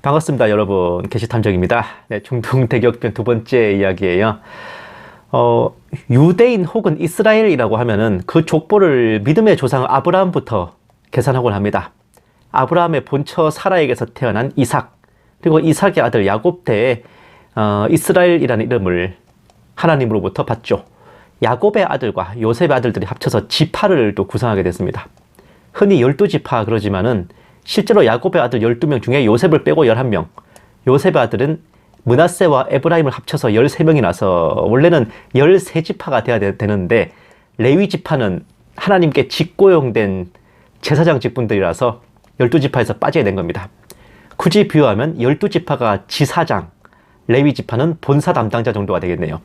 반갑습니다, 여러분. 게시탐정입니다. 네, 중동 대격변 두 번째 이야기예요. 어, 유대인 혹은 이스라엘이라고 하면은 그 족보를 믿음의 조상 아브라함부터 계산하곤 합니다. 아브라함의 본처 사라에게서 태어난 이삭, 그리고 이삭의 아들 야곱 때에 어, 이스라엘이라는 이름을 하나님으로부터 받죠. 야곱의 아들과 요셉의 아들들이 합쳐서 지파를 또 구성하게 됐습니다. 흔히 열두 지파 그러지만은 실제로 야곱의 아들 12명 중에 요셉을 빼고 11명. 요셉의 아들은 문하세와 에브라임을 합쳐서 13명이 나서 원래는 13지파가 돼야 되- 되는데 레위 지파는 하나님께 직고용된 제사장 직분들이라서 12지파에서 빠지게 된 겁니다. 굳이 비유하면 12지파가 지사장, 레위 지파는 본사 담당자 정도가 되겠네요.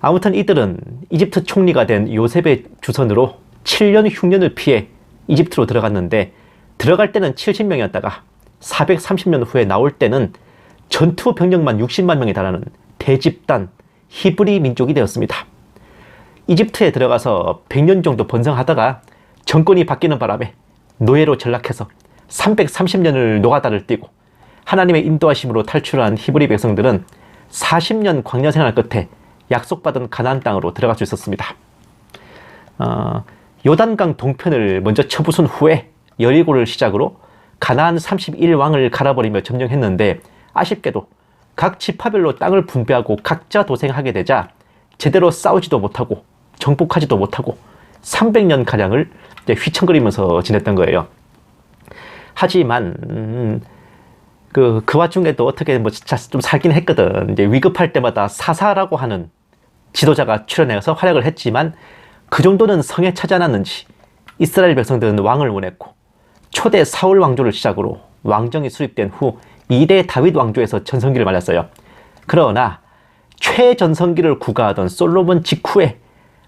아무튼 이들은 이집트 총리가 된 요셉의 주선으로 7년 흉년을 피해 이집트로 들어갔는데 들어갈 때는 70명이었다가 430년 후에 나올 때는 전투 병력만 60만 명에 달하는 대집단 히브리 민족이 되었습니다. 이집트에 들어가서 100년 정도 번성하다가 정권이 바뀌는 바람에 노예로 전락해서 330년을 노가다를 뛰고 하나님의 인도하심으로 탈출한 히브리 백성들은 40년 광야 생활 끝에 약속받은 가나안 땅으로 들어갈 수 있었습니다. 어, 요단강 동편을 먼저 쳐부순 후에 여리고를 시작으로 가나안 31왕을 갈아버리며 점령했는데 아쉽게도 각 지파별로 땅을 분배하고 각자 도생하게 되자 제대로 싸우지도 못하고 정복하지도 못하고 300년 가량을 휘청거리면서 지냈던 거예요. 하지만 음, 그, 그 와 중에도 어떻게 뭐 진짜 좀 살긴 했거든. 이제 위급할 때마다 사사라고 하는 지도자가 출연해서 활약을 했지만 그 정도는 성에 차지 않았는지 이스라엘 백성들은 왕을 원했고 초대 사울 왕조를 시작으로 왕정이 수립된 후 2대 다윗 왕조에서 전성기를 말렸어요. 그러나 최전성기를 구가하던 솔로몬 직후에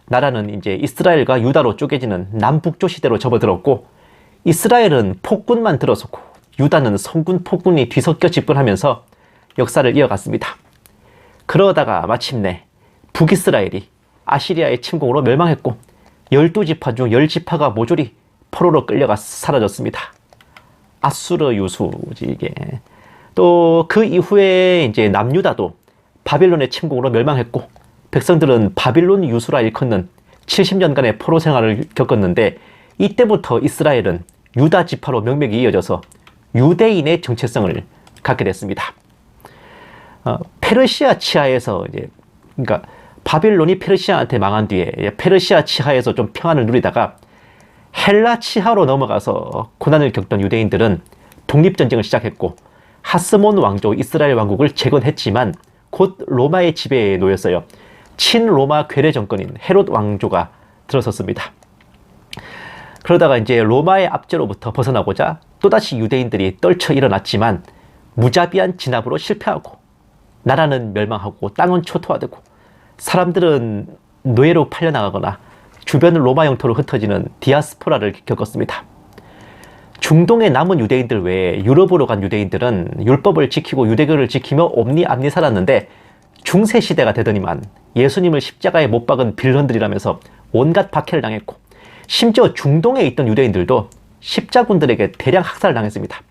나라는 이제 이스라엘과 유다로 쪼개지는 남북조 시대로 접어들었고 이스라엘은 폭군만 들어서고 유다는 성군 폭군이 뒤섞여 집권하면서 역사를 이어갔습니다. 그러다가 마침내 북이스라엘이 아시리아의 침공으로 멸망했고 12지파 중 10지파가 모조리 포로로 끌려가 사라졌습니다. 아수르 유수지 이게. 또 그 이후에 이제 남유다도 바빌론의 침공으로 멸망했고 백성들은 바빌론 유수라 일컫는 70년간의 포로 생활을 겪었는데 이때부터 이스라엘은 유다 지파로 명맥이 이어져서 유대인의 정체성을 갖게 됐습니다. 어, 페르시아 치하에서 이제 그러니까 바빌론이 페르시아한테 망한 뒤에 페르시아 치하에서 좀 평안을 누리다가 헬라 치하로 넘어가서 고난을 겪던 유대인들은 독립전쟁을 시작했고 하스몬 왕조 이스라엘 왕국을 재건했지만 곧 로마의 지배에 놓였어요. 친로마 괴뢰 정권인 헤롯 왕조가 들어섰습니다. 그러다가 이제 로마의 압제로부터 벗어나고자 또다시 유대인들이 떨쳐 일어났지만 무자비한 진압으로 실패하고 나라는 멸망하고 땅은 초토화되고 사람들은 노예로 팔려나가거나 주변 로마 영토로 흩어지는 디아스포라를 겪었습니다. 중동에 남은 유대인들 외에 유럽으로 간 유대인들은 율법을 지키고 유대교를 지키며 옴니암니 살았는데 중세 시대가 되더니만 예수님을 십자가에 못 박은 빌런들이라면서 온갖 박해를 당했고 심지어 중동에 있던 유대인들도 십자군들에게 대량 학살을 당했습니다.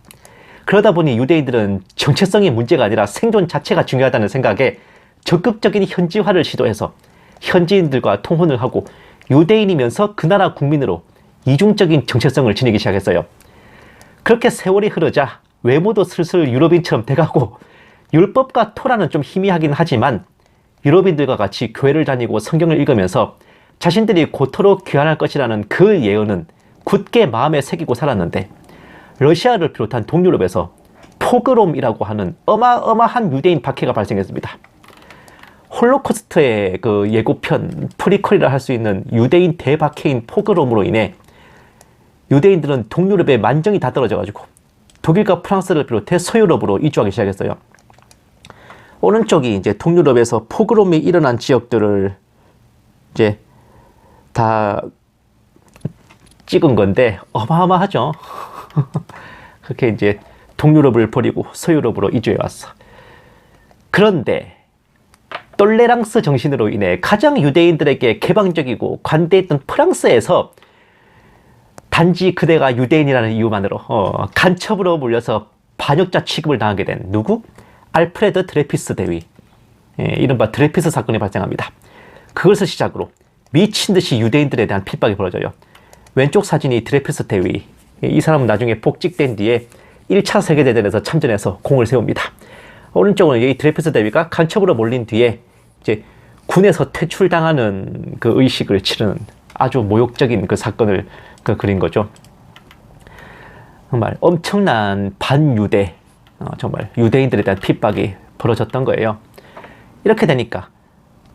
그러다 보니 유대인들은 정체성이 문제가 아니라 생존 자체가 중요하다는 생각에 적극적인 현지화를 시도해서 현지인들과 통혼을 하고 유대인이면서 그 나라 국민으로 이중적인 정체성을 지니기 시작했어요. 그렇게 세월이 흐르자 외모도 슬슬 유럽인처럼 돼가고 율법과 토라는 좀 희미하긴 하지만 유럽인들과 같이 교회를 다니고 성경을 읽으면서 자신들이 고토록 귀환할 것이라는 그 예언은 굳게 마음에 새기고 살았는데 러시아를 비롯한 동유럽에서 포그롬이라고 하는 어마어마한 유대인 박해가 발생했습니다. 홀로코스트의 그 예고편 프리퀄이라 할 수 있는 유대인 대박해인 포그롬으로 인해 유대인들은 동유럽의 만정이 다 떨어져가지고 독일과 프랑스를 비롯해 서유럽으로 이주하기 시작했어요. 오른쪽이 이제 동유럽에서 포그롬이 일어난 지역들을 이제 다 찍은 건데 어마어마하죠. 그렇게 이제 동유럽을 버리고 서유럽으로 이주해 왔어. 그런데 똘레랑스 정신으로 인해 가장 유대인들에게 개방적이고 관대했던 프랑스에서 단지 그대가 유대인이라는 이유만으로 어, 간첩으로 몰려서 반역자 취급을 당하게 된 누구? 알프레드 드레피스 대위. 예, 이른바 드레피스 사건이 발생합니다. 그것을 시작으로 미친 듯이 유대인들에 대한 핍박이 벌어져요. 왼쪽 사진이 드레피스 대위. 예, 이 사람은 나중에 복직된 뒤에 1차 세계대전에서 참전해서 공을 세웁니다. 오른쪽은 이 드레피스 대위가 간첩으로 몰린 뒤에 이제 군에서 퇴출당하는 그 의식을 치르는 아주 모욕적인 그 사건을 그 그린 거죠. 정말 엄청난 반유대, 어, 정말 유대인들에 대한 핍박이 벌어졌던 거예요. 이렇게 되니까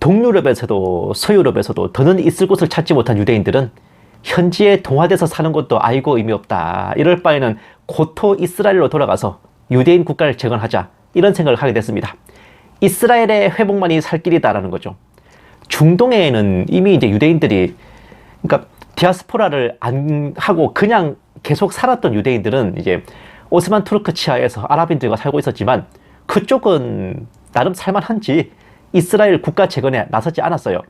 동유럽에서도 서유럽에서도 더는 있을 곳을 찾지 못한 유대인들은 현지에 동화돼서 사는 것도 아이고 의미 없다. 이럴 바에는 고토 이스라엘로 돌아가서 유대인 국가를 재건하자. 이런 생각을 하게 됐습니다. 이스라엘의 회복만이 살 길이다라는 거죠. 중동에는 이미 이제 유대인들이 그러니까 디아스포라를 안 하고 그냥 계속 살았던 유대인들은 이제 오스만 투르크 치하에서 아랍인들과 살고 있었지만 그쪽은 나름 살만한지 이스라엘 국가 재건에 나서지 않았어요.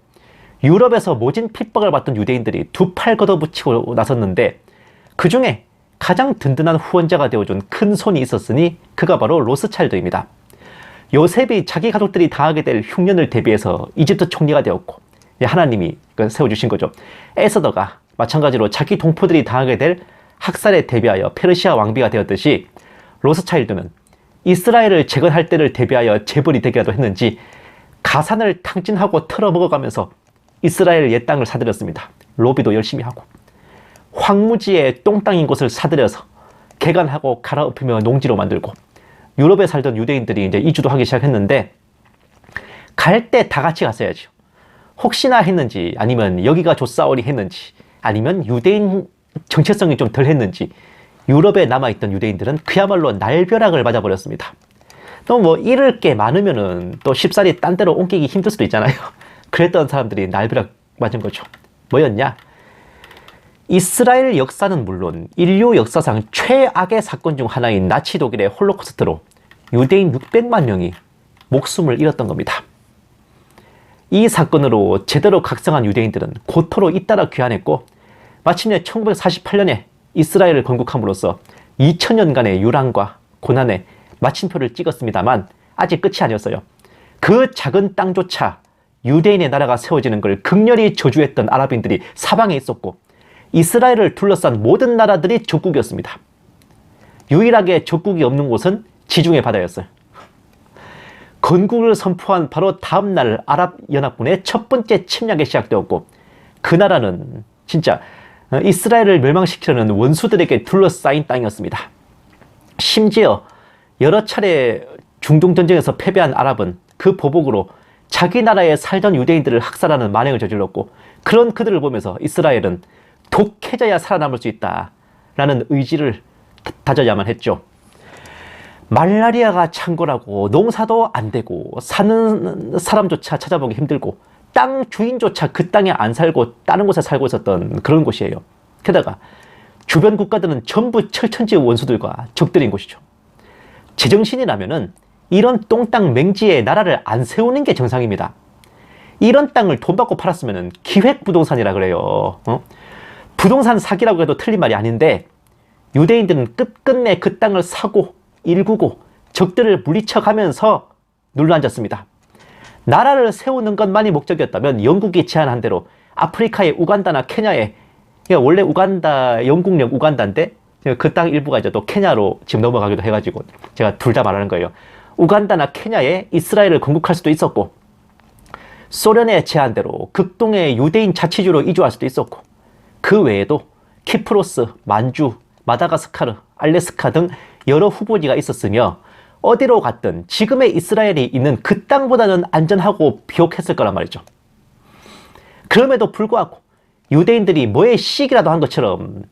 유럽에서 모진 핍박을 받던 유대인들이 두 팔 걷어붙이고 나섰는데 그 중에 가장 든든한 후원자가 되어준 큰 손이 있었으니 그가 바로 로스차일드입니다. 요셉이 자기 가족들이 당하게 될 흉년을 대비해서 이집트 총리가 되었고 하나님이 그 세워주신 거죠. 에서더가 마찬가지로 자기 동포들이 당하게 될 학살에 대비하여 페르시아 왕비가 되었듯이 로스차일드는 이스라엘을 재건할 때를 대비하여 재벌이 되기라도 했는지 가산을 탕진하고 털어먹어가면서 이스라엘 옛 땅을 사들였습니다. 로비도 열심히 하고 황무지에 똥땅인 곳을 사들여서 개간하고 갈아엎으며 농지로 만들고 유럽에 살던 유대인들이 이제 이주도 하기 시작했는데 갈 때 다 같이 갔어야죠. 혹시나 했는지 아니면 여기가 조사오리 했는지 아니면 유대인 정체성이 좀 덜 했는지 유럽에 남아있던 유대인들은 그야말로 날벼락을 맞아버렸습니다. 또 뭐 잃을 게 많으면은 또 쉽사리 딴 데로 옮기기 힘들 수도 있잖아요. 그랬던 사람들이 날벼락 맞은 거죠. 뭐였냐? 이스라엘 역사는 물론 인류 역사상 최악의 사건 중 하나인 나치 독일의 홀로코스트로 유대인 600만 명이 목숨을 잃었던 겁니다. 이 사건으로 제대로 각성한 유대인들은 고토로 잇따라 귀환했고 마침내 1948년에 이스라엘을 건국함으로써 2000년간의 유랑과 고난에 마침표를 찍었습니다만 아직 끝이 아니었어요. 그 작은 땅조차 유대인의 나라가 세워지는 걸 극렬히 저주했던 아랍인들이 사방에 있었고 이스라엘을 둘러싼 모든 나라들이 적국이었습니다. 유일하게 적국이 없는 곳은 지중해 바다였어요. 건국을 선포한 바로 다음 날 아랍연합군의 첫 번째 침략이 시작되었고 그 나라는 진짜 이스라엘을 멸망시키려는 원수들에게 둘러싸인 땅이었습니다. 심지어 여러 차례 중동 전쟁에서 패배한 아랍은 그 보복으로 자기 나라에 살던 유대인들을 학살하는 만행을 저질렀고 그런 그들을 보면서 이스라엘은 독해져야 살아남을 수 있다라는 의지를 다져야만 했죠. 말라리아가 창궐하고 농사도 안 되고 사는 사람조차 찾아보기 힘들고 땅 주인조차 그 땅에 안 살고 다른 곳에 살고 있었던 그런 곳이에요. 게다가 주변 국가들은 전부 철천지 원수들과 적들인 곳이죠. 제정신이라면은 이런 똥땅 맹지에 나라를 안 세우는 게 정상입니다. 이런 땅을 돈 받고 팔았으면 기획 부동산이라 그래요. 어? 부동산 사기라고 해도 틀린 말이 아닌데 유대인들은 끝끝내 그 땅을 사고 일구고 적들을 물리쳐가면서 눌러앉았습니다. 나라를 세우는 것만이 목적이었다면 영국이 제안한 대로 아프리카의 우간다나 케냐에 원래 우간다 영국령 우간다인데 그 땅 일부가 이제 또 케냐로 지금 넘어가기도 해가지고 제가 둘 다 말하는 거예요. 우간다나 케냐에 이스라엘을 건국할 수도 있었고 소련의 제안대로 극동의 유대인 자치주로 이주할 수도 있었고 그 외에도 키프로스, 만주, 마다가스카르, 알래스카 등 여러 후보지가 있었으며 어디로 갔든 지금의 이스라엘이 있는 그 땅보다는 안전하고 비옥했을 거란 말이죠. 그럼에도 불구하고 유대인들이 뭐에 시기라도 한 것처럼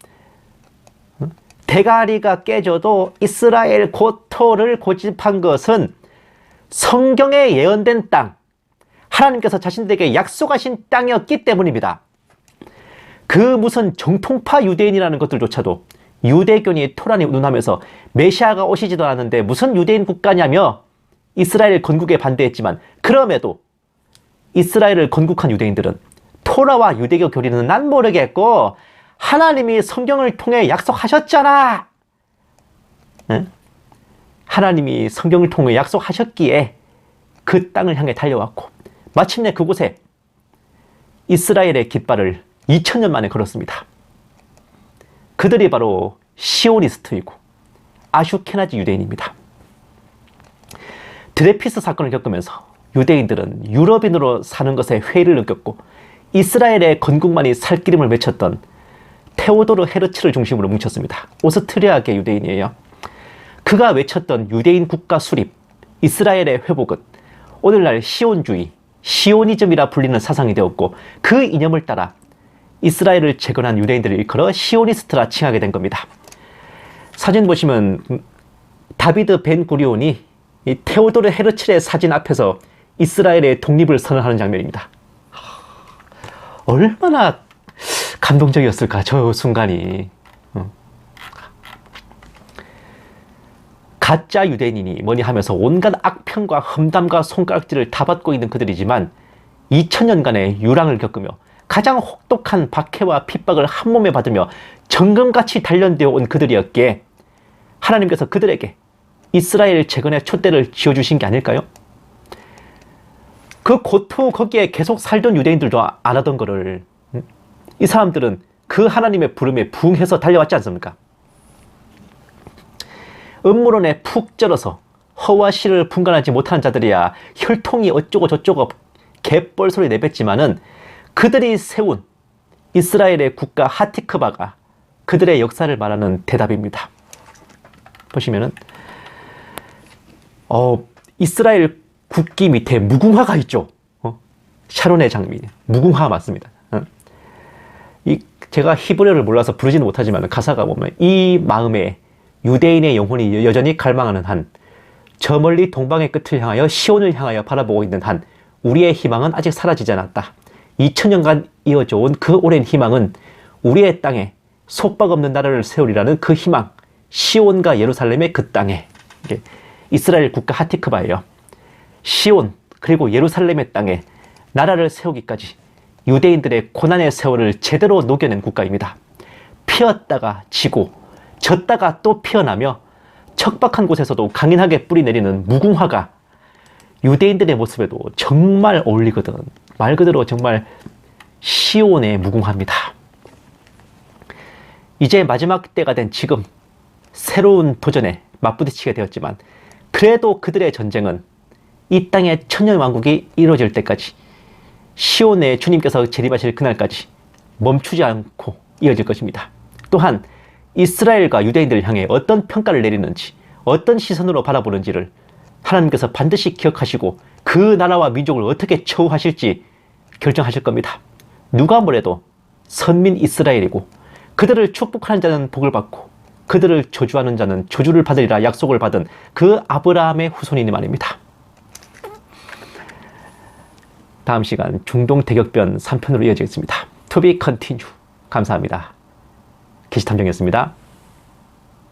대가리가 깨져도 이스라엘 고토를 고집한 것은 성경에 예언된 땅, 하나님께서 자신들에게 약속하신 땅이었기 때문입니다. 그 무슨 정통파 유대인이라는 것들조차도 유대교니 토란이 운운하면서 메시아가 오시지도 않았는데 무슨 유대인 국가냐며 이스라엘 건국에 반대했지만 그럼에도 이스라엘을 건국한 유대인들은 토라와 유대교 교리는 난 모르겠고 하나님이 성경을 통해 약속하셨잖아. 응? 하나님이 성경을 통해 약속하셨기에 그 땅을 향해 달려왔고 마침내 그곳에 이스라엘의 깃발을 2000년 만에 걸었습니다. 그들이 바로 시오니스트이고 아슈케나지 유대인입니다. 드레피스 사건을 겪으면서 유대인들은 유럽인으로 사는 것에 회의를 느꼈고 이스라엘의 건국만이 살 길임을 맺혔던 테오도르 헤르츠를 중심으로 뭉쳤습니다. 오스트리아계 유대인이에요. 그가 외쳤던 유대인 국가 수립, 이스라엘의 회복은 오늘날 시온주의, 시오니즘이라 불리는 사상이 되었고 그 이념을 따라 이스라엘을 재건한 유대인들을 일컬어 시오니스트라 칭하게 된 겁니다. 사진 보시면 음, 다비드 벤 구리온이 이 테오도르 헤르츠의 사진 앞에서 이스라엘의 독립을 선언하는 장면입니다. 얼마나 감동적이었을까 저 순간이. 어. 가짜 유대인이니 뭐니 하면서 온갖 악평과 험담과 손가락질을 다 받고 있는 그들이지만 2000년간의 유랑을 겪으며 가장 혹독한 박해와 핍박을 한 몸에 받으며 정금같이 단련되어 온 그들이었기에 하나님께서 그들에게 이스라엘 재건의 촛대를 지어주신 게 아닐까요? 그 고통 거기에 계속 살던 유대인들도 안 하던 거를 음? 이 사람들은 그 하나님의 부름에 부응해서 달려왔지 않습니까? 음모론에 푹 쩔어서 허와 씨를 분간하지 못하는 자들이야 혈통이 어쩌고 저쩌고 개뻘 소리 내뱉지만은 그들이 세운 이스라엘의 국가 하티크바가 그들의 역사를 말하는 대답입니다. 보시면은 어, 이스라엘 국기 밑에 무궁화가 있죠. 어? 샤론의 장미 무궁화 맞습니다. 어? 이 제가 히브리어를 몰라서 부르지는 못하지만 가사가 보면 이 마음에 유대인의 영혼이 여전히 갈망하는 한 저 멀리 동방의 끝을 향하여 시온을 향하여 바라보고 있는 한 우리의 희망은 아직 사라지지 않았다. 2000년간 이어져 온 그 오랜 희망은 우리의 땅에 속박 없는 나라를 세우리라는 그 희망, 시온과 예루살렘의 그 땅에 이스라엘 국가 하티크바예요. 시온 그리고 예루살렘의 땅에 나라를 세우기까지 유대인들의 고난의 세월을 제대로 녹여낸 국가입니다. 피었다가 지고 졌다가 또 피어나며 척박한 곳에서도 강인하게 뿌리내리는 무궁화가 유대인들의 모습에도 정말 어울리거든. 말 그대로 정말 시온의 무궁화입니다. 이제 마지막 때가 된 지금 새로운 도전에 맞부딪히게 되었지만 그래도 그들의 전쟁은 이 땅의 천년 왕국이 이루어질 때까지 시온의 주님께서 재림하실 그날까지 멈추지 않고 이어질 것입니다. 또한 이스라엘과 유대인들을 향해 어떤 평가를 내리는지 어떤 시선으로 바라보는지를 하나님께서 반드시 기억하시고 그 나라와 민족을 어떻게 처우하실지 결정하실 겁니다. 누가 뭐래도 선민 이스라엘이고 그들을 축복하는 자는 복을 받고 그들을 저주하는 자는 저주를 받으리라 약속을 받은 그 아브라함의 후손이니 말입니다. 다음 시간 중동 대격변 3편으로 이어지겠습니다. To be continue. 감사합니다. 게시탐정이었습니다.